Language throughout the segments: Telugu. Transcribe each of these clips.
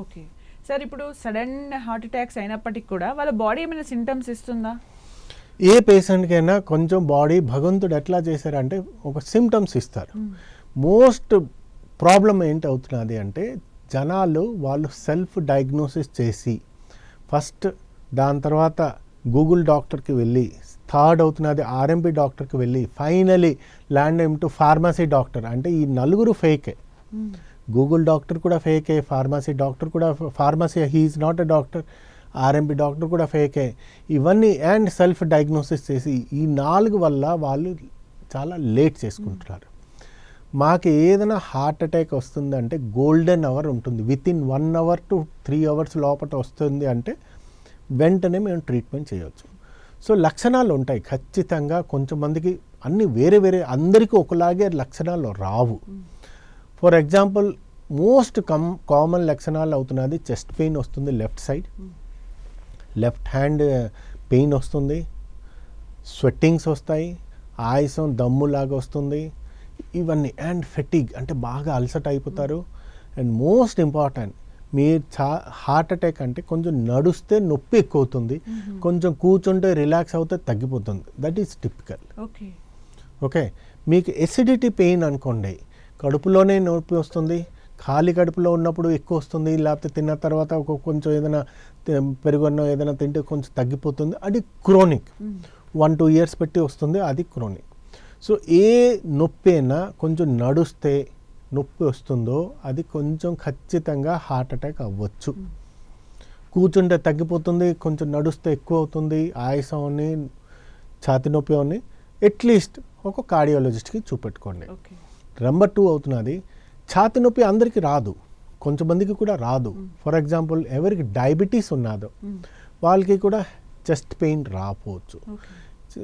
ఓకే. సార్ ఇప్పుడు సడన్ హార్ట్ అటాక్స్ అయినప్పటికీ కూడా వాళ్ళ బాడీ ఏమైనా సింటమ్స్ ఇస్తుందా? ఏ పేషెంట్కైనా కొంచెం బాడీ భగవంతుడు ఎట్లా చేశారంటే ఒక సిమ్టమ్స్ ఇస్తారు. మోస్ట్ ప్రాబ్లం ఏంటి అవుతున్నది అంటే జనాలు వాళ్ళు సెల్ఫ్ డయాగ్నోసిస్ చేసి ఫస్ట్ దాని తర్వాత గూగుల్ డాక్టర్కి వెళ్ళి థర్డ్ అవుతున్నది ఆర్ఎంపీ డాక్టర్కి వెళ్ళి ఫైనలీ ల్యాండ్ ఏమిటో ఫార్మసీ డాక్టర్. అంటే ఈ నలుగురు ఫేకే. గూగుల్ డాక్టర్ కూడా ఫేకే ఫార్మసీ డాక్టర్ కూడా pharmacy he is not a doctor RMP doctor కూడా ఫేకే ఇవన్నీ అండ్ సెల్ఫ్ డయాగ్నోసిస్ చేసి ఈ నాలుగు వల్ల వాళ్ళు చాలా లేట్ చేసుకుంటున్నారు. మాకు ఏదైనా హార్ట్ అటాక్ వస్తుందంటే గోల్డెన్ అవర్ ఉంటుంది. Within one hour two three hours లోపల వస్తుంది అంటే వెంటనే మేము ట్రీట్మెంట్ చేయవచ్చు సో లక్షణాలు ఉంటాయి. ఖచ్చితంగా కొంచెం మందికి అన్ని వేరే వేరే అందరికీ ఒకలాగే లక్షణాలు రావు. Hmm. For example most come common లక్షణాలు అవుతున్నది చెస్ట్ పెయిన్ వస్తుంది left side. Left hand pain వస్తుంది. స్వెట్టింగ్స్ వస్తాయి. ఆయాసం దమ్ములాగా వస్తుంది. ఇవన్నీ అండ్ ఫెటిగ్ అంటే బాగా అలసట అయిపోతారు. అండ్ మోస్ట్ ఇంపార్టెంట్ మీరు చా హార్ట్ అటాక్ అంటే కొంచెం నడుస్తే నొప్పి ఎక్కువ అవుతుంది కొంచెం కూర్చుంటే రిలాక్స్ అవుతే తగ్గిపోతుంది. That is typical. Okay. Okay? మీకు ఎసిడిటీ పెయిన్ అనుకోండి కడుపులోనే నొప్పి వస్తుంది. ఖాళీ కడుపులో ఉన్నప్పుడు ఎక్కువ వస్తుంది. లేకపోతే తిన్న తర్వాత ఒక కొంచెం ఏదైనా పెరుగన్నో ఏదైనా తింటే కొంచెం తగ్గిపోతుంది. అది క్రోనిక్. వన్ టూ ఇయర్స్ పెట్టి వస్తుంది. అది క్రోనిక్. సో ఏ నొప్పి అయినా కొంచెం నడుస్తే నొప్పి వస్తుందో అది కొంచెం ఖచ్చితంగా హార్ట్ అటాక్ అవ్వచ్చు. కూర్చుంటే తగ్గిపోతుంది. కొంచెం నడుస్తే ఎక్కువ అవుతుంది. ఆయాసం అని ఛాతి నొప్పి అని అట్లీస్ట్ ఒక కార్డియాలజిస్ట్కి చూపెట్టుకోండి. ఓకే. నెంబర్ టూ అవుతున్నది. ఛాతి నొప్పి అందరికీ రాదు. కొంతమందికి కూడా రాదు. ఫర్ ఎగ్జాంపుల్ ఎవరికి డయాబెటీస్ ఉన్నదో వాళ్ళకి కూడా చెస్ట్ పెయిన్ రాపోవచ్చు.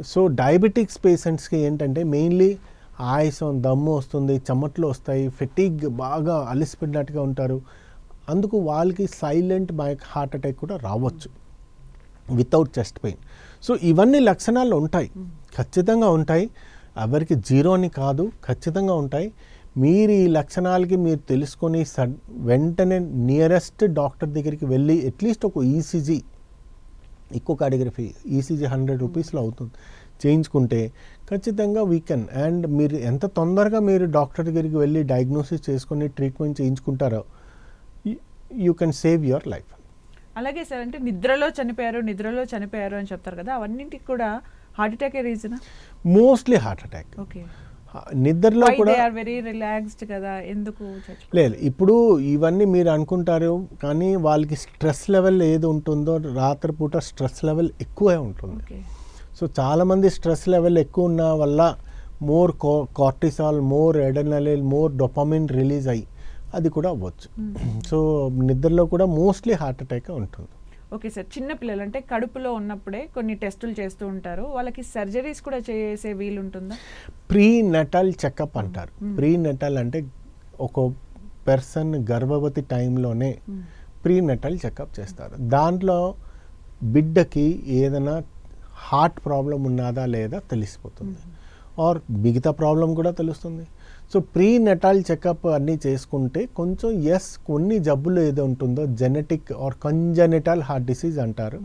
సో డయాబెటిక్స్ పేషెంట్స్కి ఏంటంటే మెయిన్లీ ఆయాసం దమ్ము వస్తుంది చెమట్లు వస్తాయి ఫెటిగ్ బాగా అలిసిపెట్టినట్టుగా ఉంటారు. అందుకు వాళ్ళకి సైలెంట్ మైక్ హార్ట్ అటాక్ కూడా రావచ్చు. Without chest pain. సో ఇవన్నీ లక్షణాలు ఉంటాయి. ఖచ్చితంగా ఉంటాయి. ఎవరికి జీరో అని కాదు ఖచ్చితంగా ఉంటాయి. మీరు ఈ లక్షణాలకి మీరు తెలుసుకొని సడ్ వెంటనే నియరెస్ట్ డాక్టర్ దగ్గరికి వెళ్ళి అట్లీస్ట్ ఒక ఈసీజీ ఎక్కువ కార్డియోగ్రఫీ ఈసీజీ హండ్రెడ్ రూపీస్లో అవుతుంది. చేయించుకుంటే ఖచ్చితంగా వీకెన్ అండ్ మీరు ఎంత తొందరగా మీరు డాక్టర్ దగ్గరికి వెళ్ళి డయాగ్నోసిస్ చేసుకొని treatment చేయించుకుంటారో you can save your life అలాగే సార్ అంటే నిద్రలో చనిపోయారు నిద్రలో చనిపోయారు అని చెప్తారు కదా అవన్నింటికి కూడా heart attack reason? Mostly heart attack. Okay. నిద్రలో కూడా వెరీ రిలాక్స్డ్ కదా? ఎందుకు లేదు ఇప్పుడు ఇవన్నీ మీరు అనుకుంటారు కానీ వాళ్ళకి స్ట్రెస్ లెవెల్ ఏది ఉంటుందో రాత్రిపూట స్ట్రెస్ లెవెల్ ఎక్కువే ఉంటుంది. సో చాలామంది స్ట్రెస్ లెవెల్ ఎక్కువ ఉన్న వల్ల more cortisol more adrenaline more dopamine release అయ్యి అది కూడా అవ్వచ్చు. సో నిద్రలో కూడా మోస్ట్లీ హార్ట్ అటాక్ ఉంటుంది. Okay sir. చిన్న పిల్లలు అంటే కడుపులో ఉన్నప్పుడే కొన్ని టెస్టులు చేస్తూ ఉంటారు. వాళ్ళకి సర్జరీస్ కూడా చేసే వీలు ఉంటుందా? ప్రీ నెటల్ చెకప్ అంటారు. ప్రీ నెటల్ అంటే ఒక పర్సన్ గర్భవతి టైంలోనే ప్రీ నెటల్ చెకప్ చేస్తారు. దాంట్లో బిడ్డకి ఏదైనా హార్ట్ ప్రాబ్లం ఉన్నదా లేదా తెలిసిపోతుంది. ఆర్ మిగతా ప్రాబ్లం కూడా తెలుస్తుంది. సో ప్రీ నెటాల్ చెకప్ అన్నీ చేసుకుంటే కొంచెం ఎస్ కొన్ని జబ్బులు ఏదో ఉంటుందో genetic or congenital heart disease అంటారు.